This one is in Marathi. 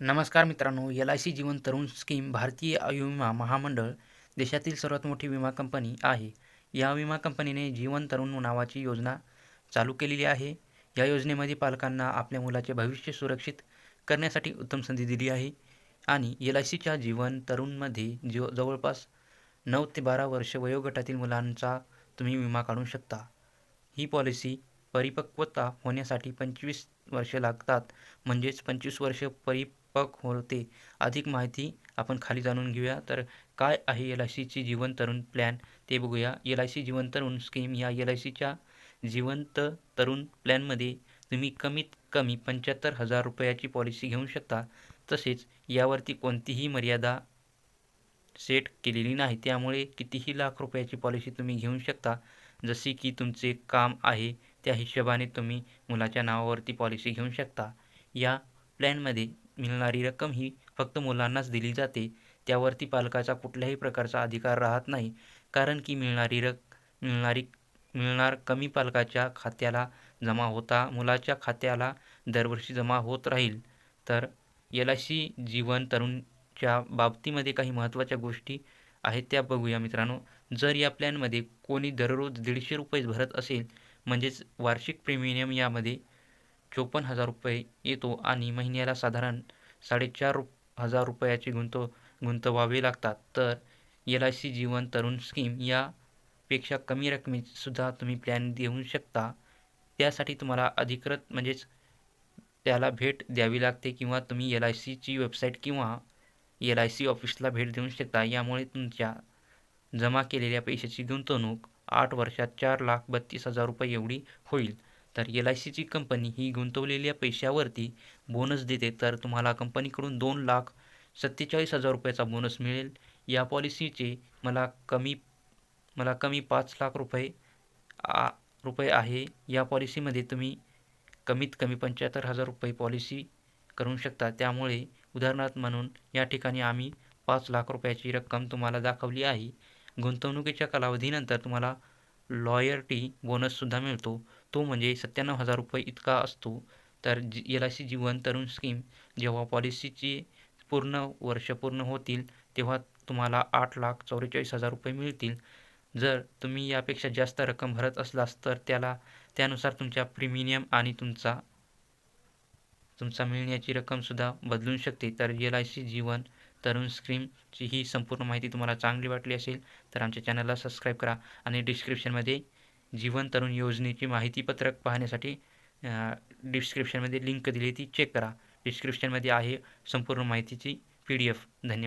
नमस्कार मित्रांनो L I C Jeevan Tarun scheme भारतीय विमा महामंडळ देशातील सर्वात मोठी विमा कंपनी आहे. या विमा कंपनीने जीवन तरुण नावाची योजना चालू केलेली आहे. या योजनेमध्ये पालकांना आपल्या मुलाचे भविष्य सुरक्षित करण्यासाठी उत्तम संधी दिली आहे आणि एल आय सीच्या जीवन तरुणमध्ये जीव जवळपास नऊ ते बारा वर्ष वयोगटातील मुलांचा तुम्ही विमा काढू शकता. ही पॉलिसी परिपक्वता होण्यासाठी पंचवीस वर्षे लागतात. म्हणजेच पंचवीस वर्ष परि पक होते. अधिक माहिती आपण खाली जाणून घेऊया. तर काय आहे एल आय सीची जीवन तरुण प्लॅन ते बघूया. L I C Jeevan Tarun scheme या एल आय सीच्या जिवंत तरुण प्लॅनमध्ये तुम्ही कमीत कमी पंच्याहत्तर हजार रुपयाची पॉलिसी घेऊ शकता. तसेच यावरती कोणतीही मर्यादा सेट केलेली नाही. त्यामुळे कितीही लाख रुपयाची पॉलिसी तुम्ही घेऊ शकता. जसे की तुमचे काम आहे त्या हिशोबाने तुम्ही मुलाच्या नावावरती पॉलिसी घेऊ शकता. या प्लॅनमध्ये मिळणारी रक्कम ही फक्त मुलांनाच दिली जाते. त्यावरती पालकाचा कुठल्याही प्रकारचा अधिकार राहत नाही. कारण की मिळणारी रक मिळणारी मिळणार कमी पालकाच्या खात्याला जमा होता मुलाच्या खात्याला दरवर्षी जमा होत राहील. तर एल आय सी जीवन तरुणच्या बाबतीमध्ये काही महत्त्वाच्या गोष्टी आहेत त्या बघूया मित्रांनो. जर या प्लॅनमध्ये कोणी दररोज दीडशे रुपये भरत असेल म्हणजेच वार्षिक प्रीमियम यामध्ये चोपन्न हजार रुपये येतो आणि महिन्याला साधारण साडेचार रु हजार रुपयाचे गुंतव गुंतवावे लागतात. तर L I C Jeevan Tarun scheme यापेक्षा कमी रकमेसुद्धा तुम्ही प्लॅन देऊ शकता. त्यासाठी तुम्हाला अधिकृत म्हणजेच त्याला भेट द्यावी लागते किंवा तुम्ही एल आय सीची वेबसाईट किंवा एल आय सी ऑफिसला भेट देऊ शकता. यामुळे तुमच्या जमा केलेल्या पैशाची गुंतवणूक आठ वर्षात चार लाख बत्तीस हजार रुपये एवढी होईल. तर एल आय सीची कंपनी ही गुंतवलेल्या पैशावरती बोनस देते. तर तुम्हाला कंपनीकडून दोन लाख सत्तेचाळीस हजार रुपयाचा बोनस मिळेल. या पॉलिसीचे मला कमी मला कमी पाच लाख रुपये आ रुपये आहे. या पॉलिसीमध्ये तुम्ही कमीत कमी पंच्याहत्तर हजार रुपये पॉलिसी करू शकता. त्यामुळे उदाहरणार्थ म्हणून या ठिकाणी आम्ही पाच लाख रुपयाची रक्कम तुम्हाला दाखवली आहे. गुंतवणुकीच्या कालावधीनंतर तुम्हाला लॉयर्टी बोनससुद्धा मिळतो. तो म्हणजे सत्त्याण्णव हजार रुपये इतका असतो. तर जी L I C Jeevan Tarun scheme जेव्हा पॉलिसीची पूर्ण वर्ष पूर्ण होतील तेव्हा तुम्हाला आठ लाख चौवेचाळीस हजार रुपये मिळतील. जर तुम्ही यापेक्षा जास्त रक्कम भरत असलास तर त्याला त्यानुसार तुमच्या प्रीमियम आणि तुमचा तुमचा मिळण्याची रक्कमसुद्धा बदलू शकते. तर एल आय सी जीवन तरुण स्क्रीमची ही संपूर्ण माहिती तुम्हाला चांगली वाटली असेल तर आमच्या चॅनलला सबस्क्राईब करा आणि डिस्क्रिप्शनमध्ये जीवन तरुण योजनेची माहितीपत्रक पाहण्यासाठी डिस्क्रिप्शनमध्ये लिंक दिली ती चेक करा. डिस्क्रिप्शनमध्ये आहे संपूर्ण माहितीची पी डी एफ. धन्यवाद.